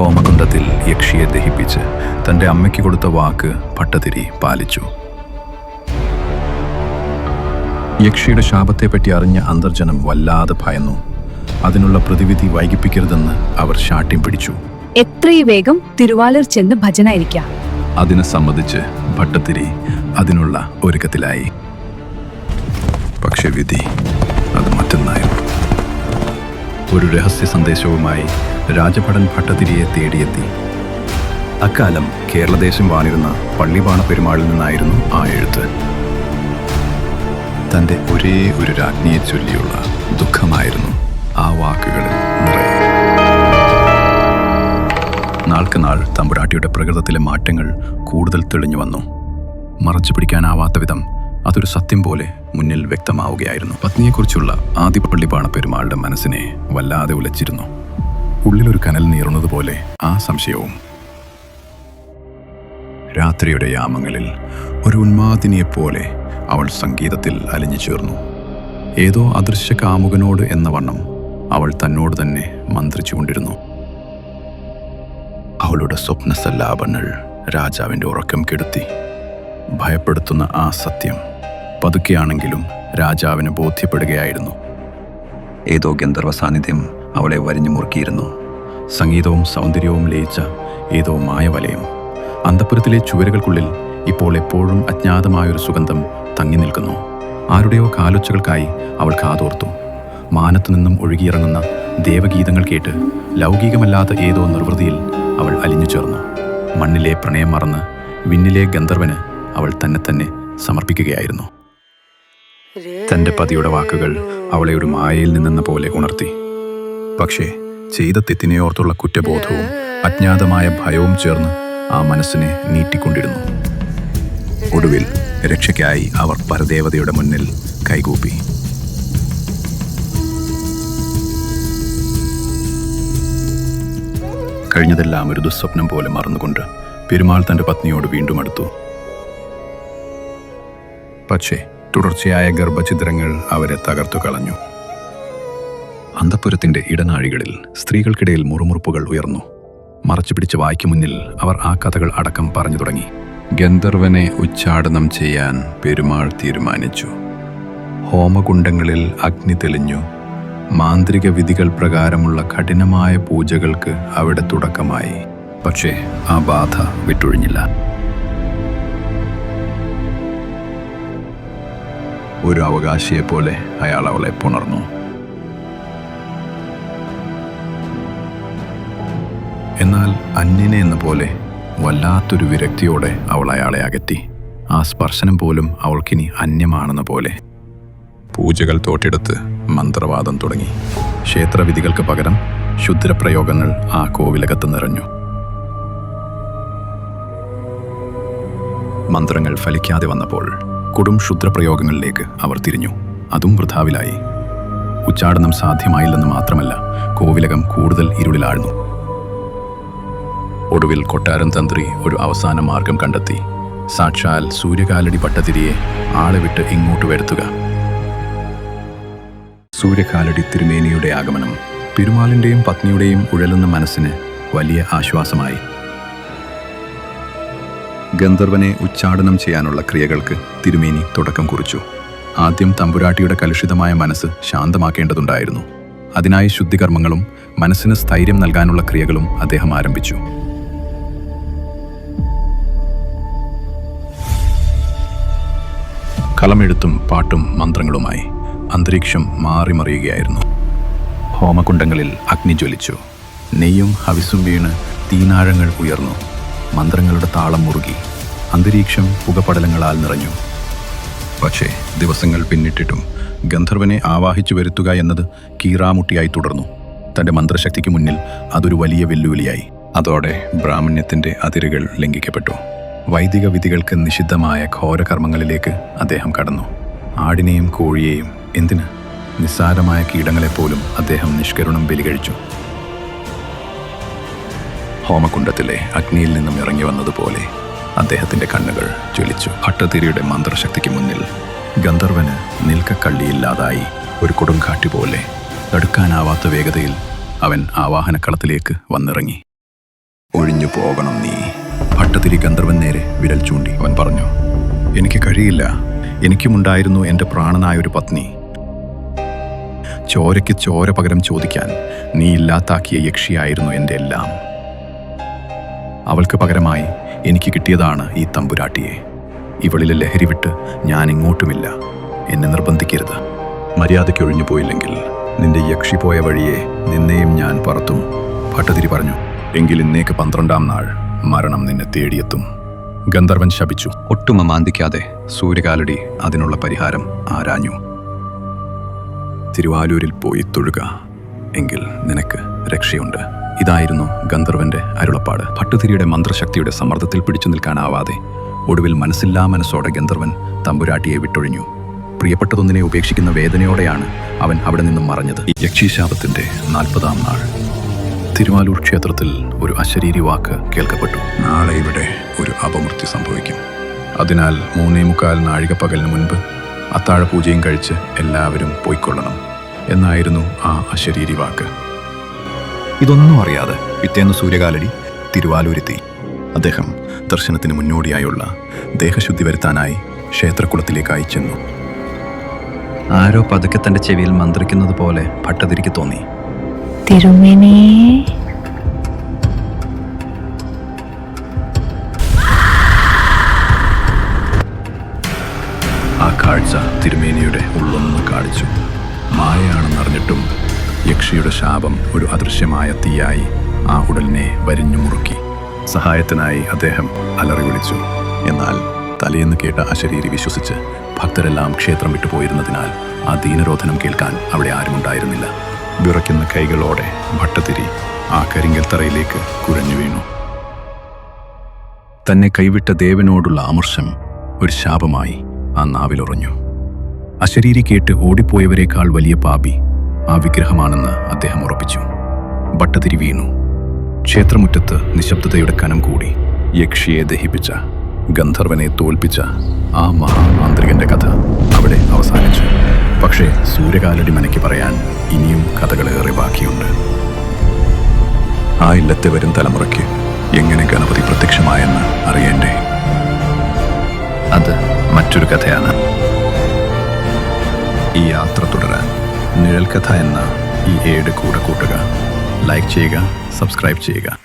ഹോമകുണ്ടത്തിൽ യക്ഷിയെ ദഹിപ്പിച്ച് തന്റെ അമ്മയ്ക്ക് കൊടുത്ത വാക്ക് ഭട്ടതിരി പാലിച്ചു. യക്ഷിയുടെ ശാപത്തെപ്പറ്റി അറിഞ്ഞ അന്തർജനം വല്ലാതെ ഭയന്നു. അതിനുള്ള പ്രതിവിധി വൈകിപ്പിക്കരുതെന്ന് അവർ ശാഠ്യം പിടിച്ചു. എത്രയും വേഗം തിരുവാലൂർ ചെന്ന് ഭജനായിരിക്കാം. അതിനെ സംബന്ധിച്ച് ഭട്ടത്തിരി അതിനുള്ള ഒരുക്കത്തിലായി. പക്ഷെ വിധി അത് മറ്റൊന്നായിരുന്നു. ഒരു രഹസ്യ സന്ദേശവുമായി രാജഭടൻ ഭട്ടതിരിയെ തേടിയെത്തി. അക്കാലം കേരളദേശം വാണിരുന്ന പള്ളിപാണ പെരുമാളിൽ നിന്നായിരുന്നു ആ എഴുത്ത്. തന്റെ ഒരേ ഒരു രാജ്ഞിയെ ചൊല്ലിയുള്ള ദുഃഖമായിരുന്നു ആ വാക്കുകളിൽ നിറയെ. നാൾക്ക് നാൾ തമ്പുരാട്ടിയുടെ പ്രകൃതത്തിലെ മാറ്റങ്ങൾ കൂടുതൽ തെളിഞ്ഞു വന്നു. മറച്ചു പിടിക്കാനാവാത്ത വിധം അതൊരു സത്യം പോലെ മുന്നിൽ വ്യക്തമാവുകയായിരുന്നു. പത്നിയെക്കുറിച്ചുള്ള ആദ്യ പെരുമാളുടെ മനസ്സിനെ വല്ലാതെ ഉലച്ചിരുന്നു. ഉള്ളിലൊരു കനൽ നീറുന്നത് പോലെ ആ സംശയവും. രാത്രിയുടെ യാമങ്ങളിൽ ഒരു ഉന്മാദിനിയെപ്പോലെ അവൾ സംഗീതത്തിൽ അലിഞ്ഞു ചേർന്നു. ഏതോ അദൃശ്യ കാമുകനോട് എന്ന വണ്ണം അവൾ തന്നോട് തന്നെ മന്ത്രിച്ചുകൊണ്ടിരുന്നു അവളുടെ സ്വപ്നസല്ലാപങ്ങൾ രാജാവിന്റെ ഉറക്കം കെടുത്തി. ഭയപ്പെടുത്തുന്ന ആ സത്യം പതുക്കെയാണെങ്കിലും രാജാവിന് ബോധ്യപ്പെടുകയായിരുന്നു. ഏതോ ഗന്ധർവ സാന്നിധ്യം അവളെ വരിഞ്ഞു മുറുക്കിയിരുന്നു. സംഗീതവും സൗന്ദര്യവും ലയിച്ച ഏതോ മായവലയം. അന്തപുരത്തിലെ ചുവരുകൾക്കുള്ളിൽ ഇപ്പോൾ എപ്പോഴും അജ്ഞാതമായൊരു സുഗന്ധം തങ്ങി നിൽക്കുന്നു. ആരുടെയോ കാലൊച്ചകൾക്കായി അവൾ കാതോർത്തു. മാനത്തു നിന്നും ഒഴുകിയിറങ്ങുന്ന ദേവഗീതങ്ങൾ കേട്ട് ലൗകികമല്ലാത്ത ഏതോ നിർവൃതിയിൽ അവൾ അലിഞ്ഞു ചേർന്നു. മണ്ണിലെ പ്രണയം മറന്ന് വിണ്ണിലെ ഗന്ധർവന് അവൾ തന്നെ തന്നെ സമർപ്പിക്കുകയായിരുന്നു. തന്റെ പതിയുടെ വാക്കുകൾ അവളെ ഒരു മായയിൽ നിന്നെന്ന പോലെ ഉണർത്തി. പക്ഷേ ചെയ്ത തെറ്റിനെയോർത്തുള്ള കുറ്റബോധവും അജ്ഞാതമായ ഭയവും ചേർന്ന് ആ മനസ്സിനെ നീട്ടിക്കൊണ്ടിരുന്നു. ഒടുവിൽ രക്ഷയ്ക്കായി അവർ പരദേവതയുടെ മുന്നിൽ കൈകൂപ്പി. കഴിഞ്ഞതെല്ലാം ഒരു ദുസ്വപ്നം പോലെ മറന്നുകൊണ്ട് പെരുമാൾ തന്റെ പത്നിയോട് വീണ്ടും അടുത്തു. പക്ഷേ തുടർച്ചയായ ഗർഭഛിദ്രങ്ങൾ അവരെ തകർത്തു കളഞ്ഞു. അന്തപുരത്തിന്റെ ഇടനാഴികളിൽ സ്ത്രീകൾക്കിടയിൽ മുറുമുറുപ്പുകൾ ഉയർന്നു. മറച്ചു പിടിച്ച വായ്ക്ക് മുന്നിൽ അവർ ആ കഥകൾ അടക്കം പറഞ്ഞു തുടങ്ങി. ഗന്ധർവനെ ഉച്ചാടനം ചെയ്യാൻ പെരുമാൾ തീരുമാനിച്ചു. ഹോമകുണ്ടങ്ങളിൽ അഗ്നി തെളിഞ്ഞു. മാന്ത്രിക വിധികൾ പ്രകാരമുള്ള കഠിനമായ പൂജകൾക്ക് അവിടെ തുടക്കമായി. പക്ഷേ ആ ബാധ വിട്ടൊഴിഞ്ഞില്ല. ഒരു അവകാശിയെപ്പോലെ അയാൾ അവളെ പുണർന്നു. എന്നാൽ അന്യനെ എന്ന പോലെ വല്ലാത്തൊരു വിരക്തിയോടെ അവൾ അയാളെ അകറ്റി. ആ സ്പർശനം പോലും അവൾക്കിനി അന്യമാണെന്ന പോലെ. പൂജകൾ തോട്ടെടുത്ത് മന്ത്രവാദം തുടങ്ങി. ക്ഷേത്രവിധികൾക്ക് പകരം ശുദ്രപ്രയോഗങ്ങൾ ആ കോവിലകത്ത് നിറഞ്ഞു. മന്ത്രങ്ങൾ ഫലിക്കാതെ വന്നപ്പോൾ കൊടും ക്ഷുദ്രപ്രയോഗങ്ങളിലേക്ക് അവർ തിരിഞ്ഞു. അതും വൃഥാവിലായി. ഉച്ചാടനം സാധ്യമായില്ലെന്ന് മാത്രമല്ല കോവിലകം കൂടുതൽ ഇരുളിലാഴ്ന്നു. ഒടുവിൽ കൊട്ടാരം തന്ത്രി ഒരു അവസാന മാർഗം കണ്ടെത്തി. സാക്ഷാൽ സൂര്യകാലടി പട്ടതിരിയെ ആളെ വിട്ട് ഇങ്ങോട്ട് വരുത്തുക. സൂര്യകാലടി തിരുമേനിയുടെ ആഗമനം പെരുമാളിന്റെയും പത്നിയുടെയും ഉഴലുന്ന മനസ്സിന് വലിയ ആശ്വാസമായി. ഗന്ധർവനെ ഉച്ചാടനം ചെയ്യാനുള്ള ക്രിയകൾക്ക് തിരുമേനി തുടക്കം കുറിച്ചു. ആദ്യം തമ്പുരാട്ടിയുടെ കലുഷിതമായ മനസ്സ് ശാന്തമാക്കേണ്ടതുണ്ടായിരുന്നു. അതിനായി ശുദ്ധികർമ്മങ്ങളും മനസ്സിന് സ്ഥൈര്യം നൽകാനുള്ള ക്രിയകളും അദ്ദേഹം ആരംഭിച്ചു. കളമെഴുത്തും പാട്ടും മന്ത്രങ്ങളുമായി അന്തരീക്ഷം മാറിമറിയുകയായിരുന്നു ഹോമകുണ്ടങ്ങളിൽ അഗ്നി ജ്വലിച്ചു. നെയ്യും ഹവിസും വീണ് തീനാഴങ്ങൾ ഉയർന്നു. മന്ത്രങ്ങളുടെ താളം മുറുകി. അന്തരീക്ഷം പുകപടലങ്ങളാൽ നിറഞ്ഞു. പക്ഷേ ദിവസങ്ങൾ പിന്നിട്ടിട്ടും ഗന്ധർവനെ ആവാഹിച്ചു വരുത്തുക എന്നത് കീറാമുട്ടിയായി തുടർന്നു. തന്റെ മന്ത്രശക്തിക്ക് മുന്നിൽ അതൊരു വലിയ വെല്ലുവിളിയായി. അതോടെ ബ്രാഹ്മണ്യത്തിന്റെ അതിരുകൾ ലംഘിക്കപ്പെട്ടു. വൈദിക വിധികൾക്ക് നിഷിദ്ധമായ ഘോരകർമ്മങ്ങളിലേക്ക് അദ്ദേഹം കടന്നു. ആടിനെയും കോഴിയെയും എന്തിന്? നിസ്സാരമായ കീടങ്ങളെപ്പോലും അദ്ദേഹം നിഷ്കരുണം ബലികഴിച്ചു. ഹോമകുണ്ടത്തിലെ അഗ്നിയിൽ നിന്നും ഇറങ്ങി വന്നതുപോലെ അദ്ദേഹത്തിന്റെ കണ്ണുകൾ ജ്വലിച്ചു. ഭട്ടതിരിയുടെ മന്ത്രശക്തിക്ക് മുന്നിൽ ഗന്ധർവന് നിൽക്കക്കള്ളിയില്ലാതായി ഒരു കൊടുങ്കാറ്റ് പോലെ തടുക്കാനാവാത്ത വേഗതയിൽ അവൻ ആവാഹനക്കളത്തിലേക്ക് വന്നിറങ്ങി. ഒഴിഞ്ഞു പോകണം നീ. ഭട്ടതിരി ഗന്ധർവൻ നേരെ വിരൽ ചൂണ്ടി. അവൻ പറഞ്ഞു എനിക്ക് കഴിയില്ല. എനിക്കുമുണ്ടായിരുന്നു എന്റെ പ്രാണനായ ഒരു പത്നി. ചോരയ്ക്ക് ചോര പകരം ചോദിക്കാൻ നീ ഇല്ലാത്താക്കിയ യക്ഷിയായിരുന്നു എന്റെ എല്ലാം. അവൾക്ക് പകരമായി എനിക്ക് കിട്ടിയതാണ് ഈ തമ്പുരാട്ടിയെ. ഇവളിലെ ലഹരി വിട്ട് ഞാൻ ഇങ്ങോട്ടുമില്ല എന്നെ നിർബന്ധിക്കരുത്. മര്യാദയ്ക്ക് ഒഴിഞ്ഞു പോയില്ലെങ്കിൽ നിന്റെ യക്ഷി പോയ വഴിയെ നിന്നെയും ഞാൻ പറത്തും ഭട്ടതിരി പറഞ്ഞു. എങ്കിൽ ഇന്നേക്ക് പന്ത്രണ്ടാം നാൾ. മരണം നിന്നെ തേടിയെത്തും. ഗന്ധർവൻ ശപിച്ചു. ഒട്ടും മാന്തിക്കാതെ സൂര്യകാലടി അതിനുള്ള പരിഹാരം ആരാഞ്ഞു. തിരുവാലൂരിൽ പോയി തൊഴുക എങ്കിൽ നിനക്ക് രക്ഷയുണ്ട്. ഇതായിരുന്നു ഗന്ധർവന്റെ അരുളപ്പാട്. ഭട്ടുതിരിയുടെ മന്ത്രശക്തിയുടെ സമ്മർദ്ദത്തിൽ പിടിച്ചു നിൽക്കാനാവാതെ ഒടുവിൽ മനസ്സില്ലാ മനസ്സോടെ ഗന്ധർവൻ തമ്പുരാട്ടിയെ വിട്ടൊഴിഞ്ഞു. പ്രിയപ്പെട്ടതൊന്നിനെ ഉപേക്ഷിക്കുന്ന വേദനയോടെയാണ് അവൻ അവിടെ നിന്നും മറഞ്ഞത്. യക്ഷീശാപത്തിന്റെ നാൽപ്പതാം നാൾ. തിരുവാലൂർ ക്ഷേത്രത്തിൽ ഒരു അശരീരി വാക്ക് കേൾക്കപ്പെട്ടു. നാളെ ഇവിടെ ഒരു അപമൃത്യു സംഭവിക്കും. അതിനാൽ മൂന്നേ മുക്കാൽ നാഴിക പകലിന് മുൻപ് അത്താഴ പൂജയും കഴിച്ച് എല്ലാവരും പോയിക്കൊള്ളണം എന്നായിരുന്നു ആ അശരീരി വാക്ക്. ഇതൊന്നും അറിയാതെ പിറ്റേന്ന് സൂര്യകാലടി തിരുവാലൂരെത്തി. അദ്ദേഹം ദർശനത്തിന് മുന്നോടിയായുള്ള ദേഹശുദ്ധി വരുത്താനായി ക്ഷേത്രക്കുളത്തിലേക്കായി ചെന്നു ആരോ പതുക്കെ തന്റെ ചെവിയിൽ മന്ത്രിക്കുന്നത് പോലെ ഭട്ടതിരിക്ക് തോന്നി. തിരുമേനി. ആ കാഴ്ച തിരുമേനിയുടെ ഉള്ളൊന്ന് കാണിച്ചു. മായയാണെന്നറിഞ്ഞിട്ടും യക്ഷിയുടെ ശാപം ഒരു അദൃശ്യമായ തീയായി ആ ഉടലിനെ വരിഞ്ഞു മുറുക്കി. സഹായത്തിനായി അദ്ദേഹം അലറി വിളിച്ചു. എന്നാൽ തലയെന്ന് കേട്ട അശരീരി വിശ്വസിച്ച് ഭക്തരെല്ലാം ക്ഷേത്രം വിട്ടുപോയിരുന്നതിനാൽ ആ ദീനരോധനം കേൾക്കാൻ അവിടെ ആരുമുണ്ടായിരുന്നില്ല. വിറയ്ക്കുന്ന കൈകളോടെ ഭട്ടതിരി ആ കരിങ്കൽ തറയിലേക്ക് കുഴഞ്ഞു വീണു. തന്നെ കൈവിട്ട ദേവനോടുള്ള അമർഷം ഒരു ശാപമായി ആ നാവിലുറഞ്ഞു. അശരീരി കേട്ട് ഓടിപ്പോയവരെക്കാൾ വലിയ പാപി ആ വിഗ്രഹമാണെന്ന് അദ്ദേഹം ഉറപ്പിച്ചു. ഭട്ടതിരി വീണു. ക്ഷേത്രമുറ്റത്ത് നിശബ്ദതയുടെ കനം കൂടി യക്ഷിയെ ദഹിപ്പിച്ച ഗന്ധർവനെ തോൽപ്പിച്ച ആ മഹാമാന്ത്രികന്റെ കഥ അവിടെ അവസാനിച്ചു. പക്ഷേ സൂര്യകാലടി മനയ്ക്ക് പറയാൻ ഇനിയും കഥകളേറെ ബാക്കിയുണ്ട്. ആ ഇല്ലത്തെ വരും തലമുറയ്ക്ക് എങ്ങനെ ഗണപതി പ്രത്യക്ഷമായെന്ന് അറിയണ്ടേ? അത് മറ്റൊരു കഥയാണ്. ഈ യാത്ര തുടരാൻ നിഴൽ കഥ എന്ന ഈ ഏട് കൂടെ കൂട്ടുക ലൈക്ക് ചെയ്യുക സബ്സ്ക്രൈബ് ചെയ്യുക.